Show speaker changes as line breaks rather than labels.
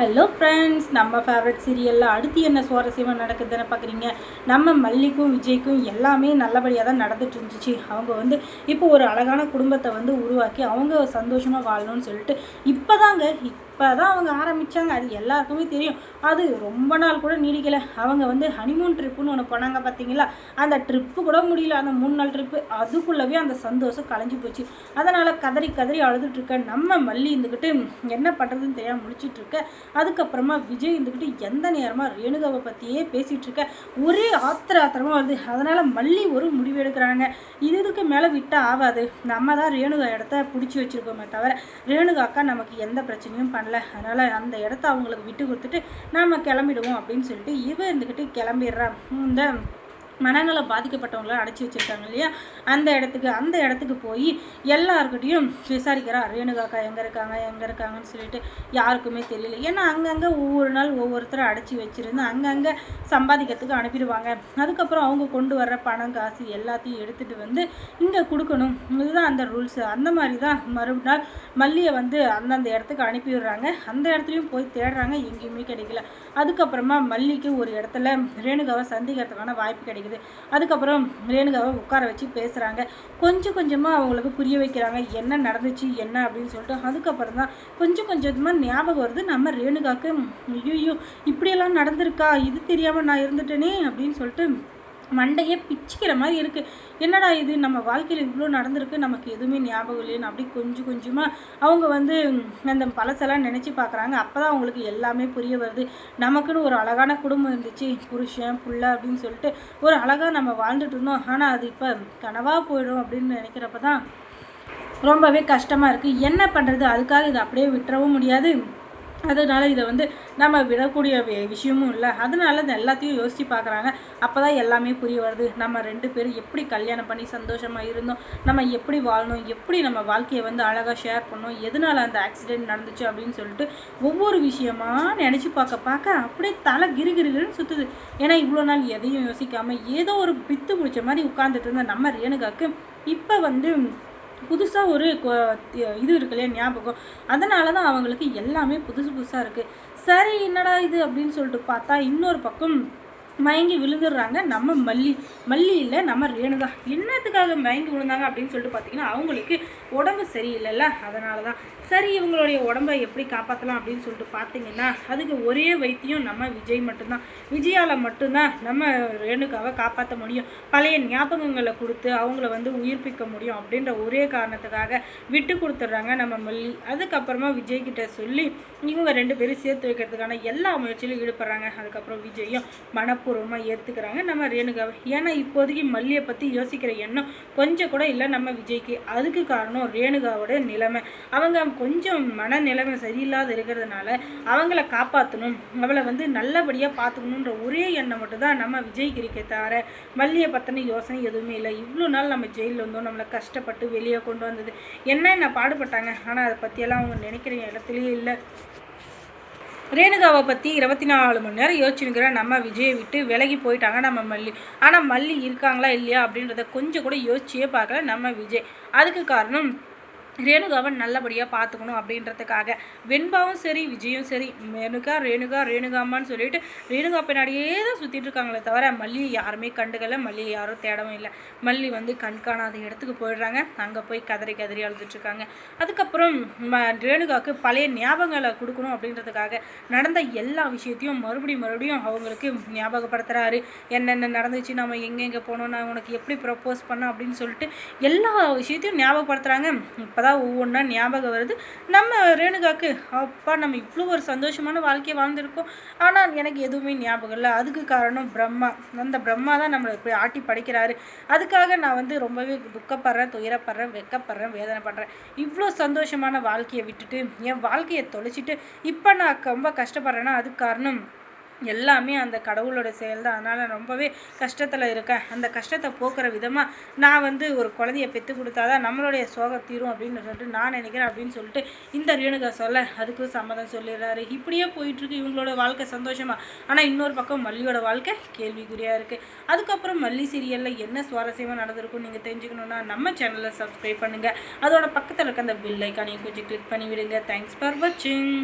Hello friends நம்ம favourite சீரியலில் அடுத்து என்ன சுவாரஸ்யமாக நடக்குதுன்னு பார்க்குறீங்க நம்ம மல்லிக்கும் விஜய்க்கும் எல்லாமே நல்லபடியாக தான் நடந்துட்டு இருந்துச்சு. அவங்க வந்து இப்போ ஒரு அழகான குடும்பத்தை வந்து உருவாக்கி அவங்க சந்தோஷமாக வாழணும்னு சொல்லிட்டு இப்போ தாங்க இப்போ தான் அவங்க ஆரம்பித்தாங்க அது எல்லாருக்குமே தெரியும். அது ரொம்ப நாள் கூட நீடிக்கலை. அவங்க வந்து ஹனிமூன் ட்ரிப்புன்னு ஒன்று போனாங்க பார்த்தீங்களா அந்த ட்ரிப்பு கூட முடியல. அந்த மூணு நாள் ட்ரிப்பு அதுக்குள்ளவே அந்த சந்தோஷம் கலைஞ்சு போச்சு. அதனால் கதறி கதறி அழுதுட்டுருக்க நம்ம மல்லி இருந்துக்கிட்டு என்ன பண்ணுறதுன்னு தெரியாமல் முடிச்சிட்ருக்க அதுக்கப்புறமா விஜய் இருந்துக்கிட்டு எந்த நேரமாக ரேணுகாவை பற்றியே பேசிகிட்ருக்க ஒரே ஆத்திர ஆத்திரமாக வருது. அதனால் மல்லி ஒரு முடிவு எடுக்கிறாங்க. இது இதுக்கு மேலே விட்டால் ஆகாது. நம்ம தான் ரேணுகா இடத்த பிடிச்சி வச்சுருக்கோமே தவிர ரேணுகாக்கா நமக்கு எந்த பிரச்சனையும் பண்ணல. அதனால் அந்த இடத்த அவங்களுக்கு விட்டு கொடுத்துட்டு நாம் கிளம்பிடுவோம் அப்படின்னு சொல்லிட்டு இவன் இருந்துக்கிட்டு கிளம்பிடுறான் இந்த மனநலம் பாதிக்கப்பட்டவங்கள அடைச்சி வச்சுருக்காங்க இல்லையா? அந்த இடத்துக்கு அந்த இடத்துக்கு போய் எல்லாருக்கிட்டையும் விசாரிக்கிறா ரேணுகாக்கா எங்கே இருக்காங்க? எங்கே இருக்காங்கன்னு சொல்லிட்டு யாருக்குமே தெரியல. ஏன்னா அங்கங்கே ஒவ்வொரு நாள் ஒவ்வொருத்தரை அடைச்சி வச்சுருந்து அங்கங்கே சம்பாதிக்கிறதுக்கு அனுப்பிடுவாங்க. அதுக்கப்புறம் அவங்க கொண்டு வர்ற பணம் காசு எல்லாத்தையும் எடுத்துகிட்டு வந்து இங்கே கொடுக்கணும். இதுதான் அந்த ரூல்ஸு. அந்த மாதிரி தான் மறுநாள் மல்லியை வந்து அந்தந்த இடத்துக்கு அனுப்பிடுறாங்க அந்த இடத்துலையும் போய் தேடுறாங்க. எங்கேயுமே கிடைக்கல. அதுக்கப்புறமா மல்லிக்கு ஒரு இடத்துல ரேணுகாவை சந்திக்கிறதுக்கான வாய்ப்பு கிடைக்கல இருக்குது அதுக்கப்புறம் ரேணுகாவை உட்கார வச்சு பேசுகிறாங்க கொஞ்சம் கொஞ்சமாக அவங்களுக்கு புரிய வைக்கிறாங்க. என்ன நடந்துச்சு என்ன அப்படின்னு சொல்லிட்டு அதுக்கப்புறம் தான் கொஞ்சம் கொஞ்சமாக ஞாபகம் வருது. நம்ம ரேணுகாவுக்கு ஐயோ இப்படியெல்லாம் நடந்திருக்கா? இது தெரியாமல் நான் இருந்துட்டேனே அப்படின்னு சொல்லிட்டு மண்டையே பிச்சுக்கிற மாதிரி இருக்குது என்னடா இது? நம்ம வாழ்க்கையில் இவ்வளோ நடந்திருக்கு. நமக்கு எதுவுமே ஞாபகம் இல்லைன்னு அப்படி கொஞ்சம் கொஞ்சமாக அவங்க வந்து அந்த பழசெல்லாம் நினச்சி பார்க்குறாங்க அப்போ தான் அவங்களுக்கு எல்லாமே புரிய வருது. நமக்குன்னு ஒரு அழகான குடும்பம் இருந்துச்சு. புருஷன் புள்ள அப்படின்னு சொல்லிட்டு ஒரு அழகாக நம்ம வாழ்ந்துட்டு இருந்தோம். ஆனால் அது இப்போ கனவாக போயிடும் அப்படின்னு நினைக்கிறப்ப தான் ரொம்பவே கஷ்டமாக இருக்குது என்ன பண்ணுறது அதுக்காக இதை அப்படியே விட்டுறவும் முடியாது. அதனால் இதை வந்து நம்ம விடக்கூடிய விஷயமும் இல்லை. அதனால இந்த எல்லாத்தையும் யோசித்து பார்க்குறாங்க அப்போ தான் எல்லாமே புரிய வருது. நம்ம ரெண்டு பேரும் எப்படி கல்யாணம் பண்ணி சந்தோஷமாக இருந்தோம். நம்ம எப்படி வாழணும். எப்படி நம்ம வாழ்க்கையை வந்து அழகாக ஷேர் பண்ணோம். எதனால் அந்த ஆக்சிடெண்ட் நடந்துச்சு அப்படின்னு சொல்லிட்டு ஒவ்வொரு விஷயமாக நினச்சி பார்க்க பார்க்க அப்படியே தலை கிருகிருகிருன்னு சுற்றுது ஏன்னா இவ்வளோ நாள் எதையும் யோசிக்காமல் ஏதோ ஒரு பித்து பிடிச்ச மாதிரி உட்காந்துட்டு இருந்த நம்ம ரேணுகாக்கு இப்போ வந்து புதுசாக ஒரு இது இருக்கு இல்லையா ஞாபகம். அதனால தான் அவங்களுக்கு எல்லாமே புதுசு புதுசாக இருக்குது சரி என்னடா இது அப்படின்னு சொல்லிட்டு பார்த்தா இன்னொரு பக்கம் மயங்கி விழுந்துடுறாங்க. நம்ம மல்லி மல்லி இல்லை நம்ம ரேணுதா என்னத்துக்காக மயங்கி விழுந்தாங்க அப்படின்னு சொல்லிட்டு பார்த்தீங்கன்னா அவங்களுக்கு உடம்பு சரியில்லைல்ல. அதனால தான் சரி இவங்களுடைய உடம்பை எப்படி காப்பாற்றலாம் அப்படின்னு சொல்லிட்டு பார்த்தீங்கன்னா அதுக்கு ஒரே வைத்தியம் நம்ம விஜய் மட்டும்தான். விஜயால் மட்டும்தான் நம்ம ரேணுகாவை காப்பாற்ற முடியும். பழைய ஞாபகங்களை கொடுத்து அவங்கள வந்து உயிர்ப்பிக்க முடியும் அப்படின்ற ஒரே காரணத்துக்காக விட்டு கொடுத்துட்றாங்க நம்ம மல்லி. அதுக்கப்புறமா விஜய்கிட்ட சொல்லி இவங்க ரெண்டு பேரும் சேர்த்து வைக்கிறதுக்கான எல்லா முயற்சியிலும் ஈடுபடுறாங்க. அதுக்கப்புறம் விஜயும் மனப்பூர்வமாக ஏற்றுக்கிறாங்க நம்ம ரேணுகாவை ஏன்னா இப்போதைக்கு மல்லியை பற்றி யோசிக்கிற எண்ணம் கொஞ்சம் கூட இல்லை நம்ம விஜய்க்கு. அதுக்கு காரணம் ரேணுகாவோட நிலைமை. அவங்க கொஞ்சம் மனநிலைமை சரியில்லாத இருக்கிறதுனால அவங்கள காப்பாற்றணும் அவளை வந்து நல்லபடியாக பார்த்துக்கணுன்ற ஒரே எண்ணம் மட்டும்தான் நம்ம விஜய்க்கு இருக்கே தவிர மல்லியை பற்றின யோசனை எதுவுமே இல்லை. இவ்வளோ நாள் நம்ம ஜெயிலில் வந்தோம் நம்மளை கஷ்டப்பட்டு வெளியே கொண்டு வந்தது. என்னென்ன பாடுபட்டாங்க? ஆனால் அதை பற்றியெல்லாம் அவங்க நினைக்கிற இடத்துலையே இல்லை. ரேணுகாவை பற்றி இருபத்தி நாலு மணி நேரம் யோசிச்சுங்கிற நம்ம விஜயை விட்டு விலகி போயிட்டாங்க. நம்ம மல்லி. ஆனால் மல்லி இருக்காங்களா இல்லையா அப்படின்றத கொஞ்சம் கூட யோசிச்சியே பார்க்கல நம்ம விஜய். அதுக்கு காரணம் ரேணுகாவை நல்லபடியாக பார்த்துக்கணும் அப்படின்றதுக்காக. வெண்பாவும் சரி விஜயும் சரி ரேணுகா ரேணுகா ரேணுகாமான்னு சொல்லிட்டு ரேணுகா பின்னாடியே தான் சுற்றிட்டு இருக்காங்களே தவிர மல்லியை யாருமே கண்டுக்கல. மல்லியை யாரும் தேடவும் இல்லை. மல்லி வந்து கண்காணாத இடத்துக்கு போயிடுறாங்க. அங்கே போய் கதறி கதறி அழுதுட்ருக்காங்க அதுக்கப்புறம் ரேணுகாவுக்கு பழைய ஞாபகங்களை கொடுக்கணும் அப்படின்றதுக்காக நடந்த எல்லா விஷயத்தையும் மறுபடியும் மறுபடியும் அவங்களுக்கு ஞாபகப்படுத்துகிறாரு என்னென்ன நடந்துச்சு நம்ம எங்கெங்கே போனோம் நான் உனக்கு எப்படி ப்ரப்போஸ் பண்ணோம் அப்படின்னு சொல்லிட்டு எல்லா விஷயத்தையும் ஞாபகப்படுத்துகிறாங்க இப்போ அழகாக ஒவ்வொன்றா ஞாபகம் வருது. நம்ம ரேணுகாக்கு அப்பா நம்ம இவ்வளோ ஒரு சந்தோஷமான வாழ்க்கையை வாழ்ந்துருக்கோம். ஆனால் எனக்கு எதுவுமே ஞாபகம் இல்லை. அதுக்கு காரணம் பிரம்மா. அந்த பிரம்மா தான் நம்மளை இப்படி ஆட்டி படைக்கிறாரு. அதுக்காக நான் வந்து ரொம்பவே துக்கப்படுறேன் துயரப்படுறேன் வெக்கப்படுறேன் வேதனைப்படுறேன் இவ்வளோ சந்தோஷமான வாழ்க்கையை விட்டுட்டு என் வாழ்க்கையை தொலைச்சிட்டு இப்போ நான் ரொம்ப கஷ்டப்படுறேன்னா அதுக்கு காரணம் எல்லாமே அந்த கடவுளோட செயல் தான். அதனால் ரொம்பவே கஷ்டத்தில் இருக்கேன். அந்த கஷ்டத்தை போக்குற விதமாக நான் வந்து ஒரு குழந்தைய பெற்று கொடுத்தாதான் நம்மளுடைய சோக தீரும் அப்படின்னு சொல்லிட்டு நான் நினைக்கிறேன் அப்படின்னு சொல்லிட்டு இந்த ரேணுகா சொல்ல அதுக்கும் சம்மதம் சொல்லிடுறாரு. இப்படியே போயிட்டுருக்கு இவங்களோட வாழ்க்கை சந்தோஷமாக ஆனால் இன்னொரு பக்கம் மல்லியோட வாழ்க்கை கேள்விக்குறியாக இருக்குது அதுக்கப்புறம் மல்லி சீரியலில் என்ன சுவாரஸ்யமாக நடந்திருக்கும் நீங்கள் தெரிஞ்சுக்கணுன்னா நம்ம சேனலை சப்ஸ்கிரைப் பண்ணுங்கள் அதோட பக்கத்தில் இருக்க அந்த பில் ஐக்கானையும் கொஞ்சம் கிளிக் பண்ணி விடுங்க தேங்க்ஸ் ஃபார் வாட்சிங்